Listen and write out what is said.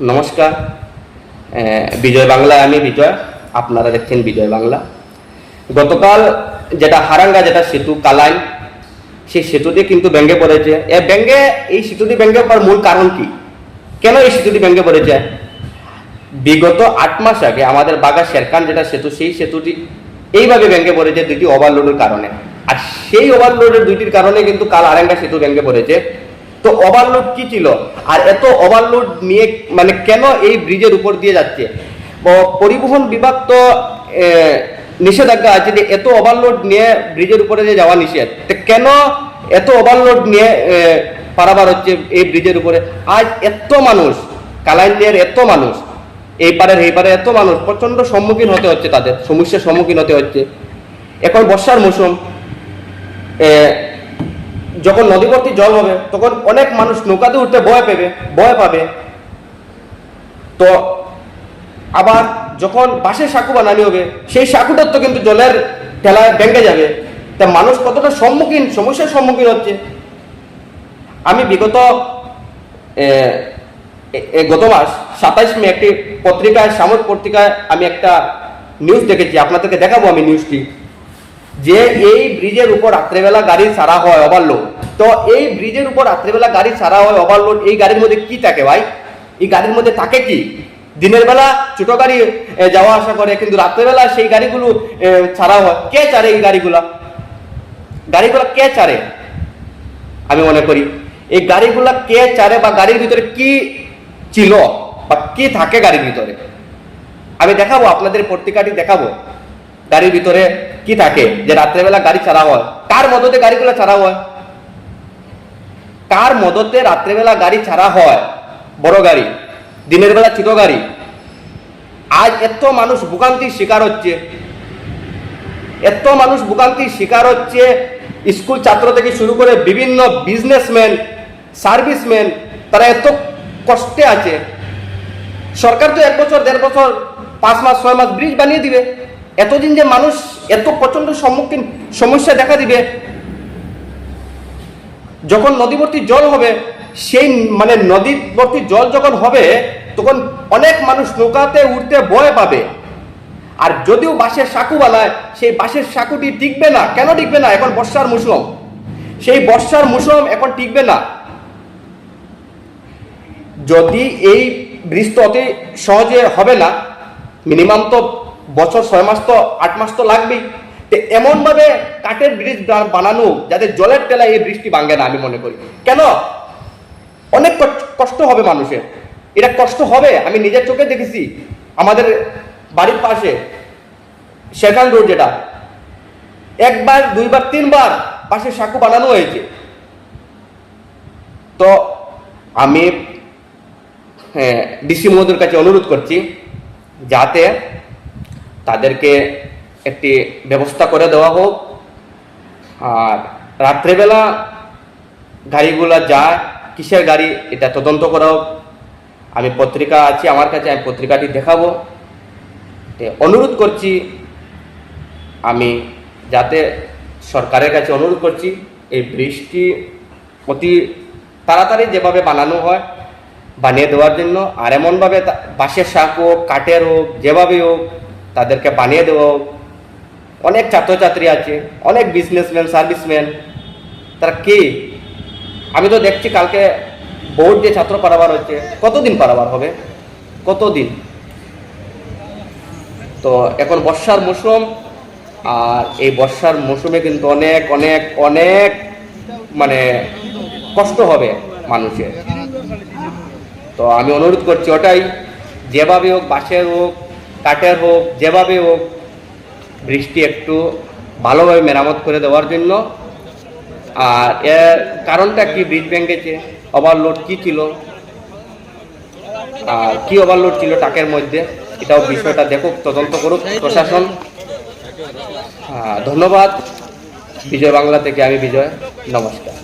নমস্কার। বিজয় বাংলায় আমি বিজয়। আপনারা দেখছেন বিজয় বাংলা। গতকাল যেটা হারাঙ্গা, যেটা সেতু কালাইন সেই সেতুটি কিন্তু ভেঙে পড়েছে। এ ভেঙে এই সেতুটি ভেঙে পড়ার মূল কারণ কি? কেন এই সেতুটি ভেঙে পড়েছে? বিগত আট মাস আগে আমাদের বাগা শেরখান যেটা সেতু, সেই সেতুটি এইভাবে ভেঙে পড়েছে দুটি ওভারলোডের কারণে। আর সেই ওভারলোডের দুইটির কারণে কিন্তু কাল আরেঙ্গা সেতু ভেঙে পড়েছে। তো ওভারলোড কি ছিল? আর এত ওভারলোড নিয়ে মানে কেন এই ব্রিজের উপর দিয়ে যাচ্ছে? পরিবহন বিভাগ তো নিষেধাজ্ঞা আছে যে এত ওভারলোড নিয়ে ব্রিজের উপরে যে যাওয়া নিষেধ। তো কেন এত ওভারলোড নিয়ে পারাবার হচ্ছে এই ব্রিজের উপরে? আজ এত মানুষ কালাইনের এত মানুষ এই পারের এই পারে এত মানুষ প্রচণ্ড সম্মুখীন হতে হচ্ছে তাদের, সমস্যার সম্মুখীন হতে হচ্ছে। এখন বর্ষার মৌসুম যখন নদীবর্তী জল হবে, তখন অনেক মানুষ নৌকাতে উঠতে ভয় পেবে, ভয় পাবে। তো আবার যখন বাঁশের সাঁকু বানানি হবে, সেই সাঁকুটার তো কিন্তু জলের ঠেলায় ভেঙে যাবে। তা মানুষ কতটা সম্মুখীন, সমস্যার সম্মুখীন হচ্ছে? আমি বিগত গত মাস, সাতাইশ মে একটি পত্রিকায়, সাময়িক পত্রিকায় আমি একটা নিউজ দেখেছি, আপনাদেরকে দেখাবো আমি নিউজটি যে এই ব্রিজের উপর রাত্রেবেলা গাড়ি সারা হয় ওভারলোড তো এই ব্রিজের উপর রাত্রেবেলা গাড়ি সারা হয় ওভারলোড এই গাড়ির মধ্যে কি থাকে ভাই? এই গাড়ির মধ্যে থাকে কি? দিনের বেলা ছোট গাড়ি যাওয়া আসা করে, কিন্তু রাত্রেবেলা সেই গাড়িগুলো ছাড়া হয়। কে চারে এই গাড়িগুলা? গাড়িগুলা কে চারে আমি মনে করি, এই গাড়িগুলা কে চারে বা গাড়ির ভিতরে কি ছিল বা কি থাকে গাড়ির ভিতরে? আমি দেখাবো, আপনাদের পত্রিকাটি দেখাবো। গাড়ির ভিতরে কি থাকে? যে রাত্রেবেলা গাড়ি ছাড়া হয়। কার মদতে গাড়িগুলো ছাড়া হয়? কার মদতে রাত্রেবেলা গাড়ি ছাড়া হয়? বড় গাড়ি, দিনের বেলা ছোট গাড়ি। আজ এত মানুষ ভোগান্তির শিকার হচ্ছে। এত মানুষ ভোগান্তির শিকার হচ্ছে। স্কুল ছাত্র থেকে শুরু করে বিভিন্ন বিজনেসম্যান সার্ভিসম্যান তারা এত কষ্টে আছে। সরকার তো এক বছর, দেড় বছর, পাঁচ মাস, ছয় মাস ব্রিজ বানিয়ে দিবে। এতদিন যে মানুষ এত প্রচণ্ড সম্মুখীন সমস্যা দেখা দিবে, যখন নদীবর্তী জল হবে, সেই মানে নদীবর্তী জল যখন হবে, তখন অনেক মানুষ নৌকাতে উঠতে ভয় পাবে। আর যদিও বাঁশের সাঁকু বানায় সেই বাঁশের সাঁকুটি টিকবে না। কেন টিকবে না? এখন বর্ষার মৌসুম। সেই বর্ষার মৌসুম এখন টিকবে না। যদি এই তো অতি সহজে হবে না মিনিমাম তো বছর ছয় মাস তো আট মাস তো লাগবেই। তো এমনভাবে কাঠের ব্রিজ বানানো যাতে জলের টেলায় এই বৃষ্টি ভাঙে না আমি মনে করি। কেন? অনেক কষ্ট- হবে মানুষের। এটা কষ্ট হবে আমি নিজের চোখে দেখেছি। আমাদের বাড়ির পাশে শেখান রোড যেটা একবার দুইবার তিনবার পাশে সাঁকু বানানো হয়েছে। তো আমি হ্যাঁ, ডিসি মহোদয়ের কাছে অনুরোধ করছি যাতে তাদেরকে একটি ব্যবস্থা করে দেওয়া হোক। আর রাত্রেবেলা গাড়িগুলা যায়, কিসের গাড়ি এটা তদন্ত করা হোক। আমি পত্রিকা আছি, আমার কাছে আমি পত্রিকাটি দেখাবো। অনুরোধ করছি, আমি যাতে সরকারের কাছে অনুরোধ করছি, এই ব্রিজটি অতি তাড়াতাড়ি যেভাবে বানানো হয়, বানিয়ে দেওয়ার জন্য, আর এমনভাবে বাঁশের শাক হোক কাঠের হোক যেভাবে হোক তাদেরকে বানিয়ে হোক অনেক ছাত্রছাত্রী আছে, অনেক বিজনেসম্যান সার্ভিসম্যান তারা কি? আমি তো দেখছি কালকে বোর্ড যে ছাত্র পারাবার হচ্ছে। কতদিন পারাবার হবে? কতদিন? তো এখন বর্ষার মৌসুম, আর এই বর্ষার মৌসুমে কিন্তু অনেক অনেক অনেক মানে কষ্ট হবে মানুষের। তো আমি অনুরোধ করছি ওটাই, যেভাবে হোক বাঁশের হোক কাঠের হোক যেভাবে হোক, বৃষ্টি একটু ভালোভাবে মেরামত করে দেওয়ার জন্য। আর এর কারণটা কি? ব্রিজ ভেঙেছে ওভারলোড কি ছিল? আর কি ওভারলোড ছিল টাকের মধ্যে? এটাও বিষয়টা দেখুক, তদন্ত করুক প্রশাসন। ধন্যবাদ। বিজয় বাংলা থেকে আমি বিজয়। নমস্কার।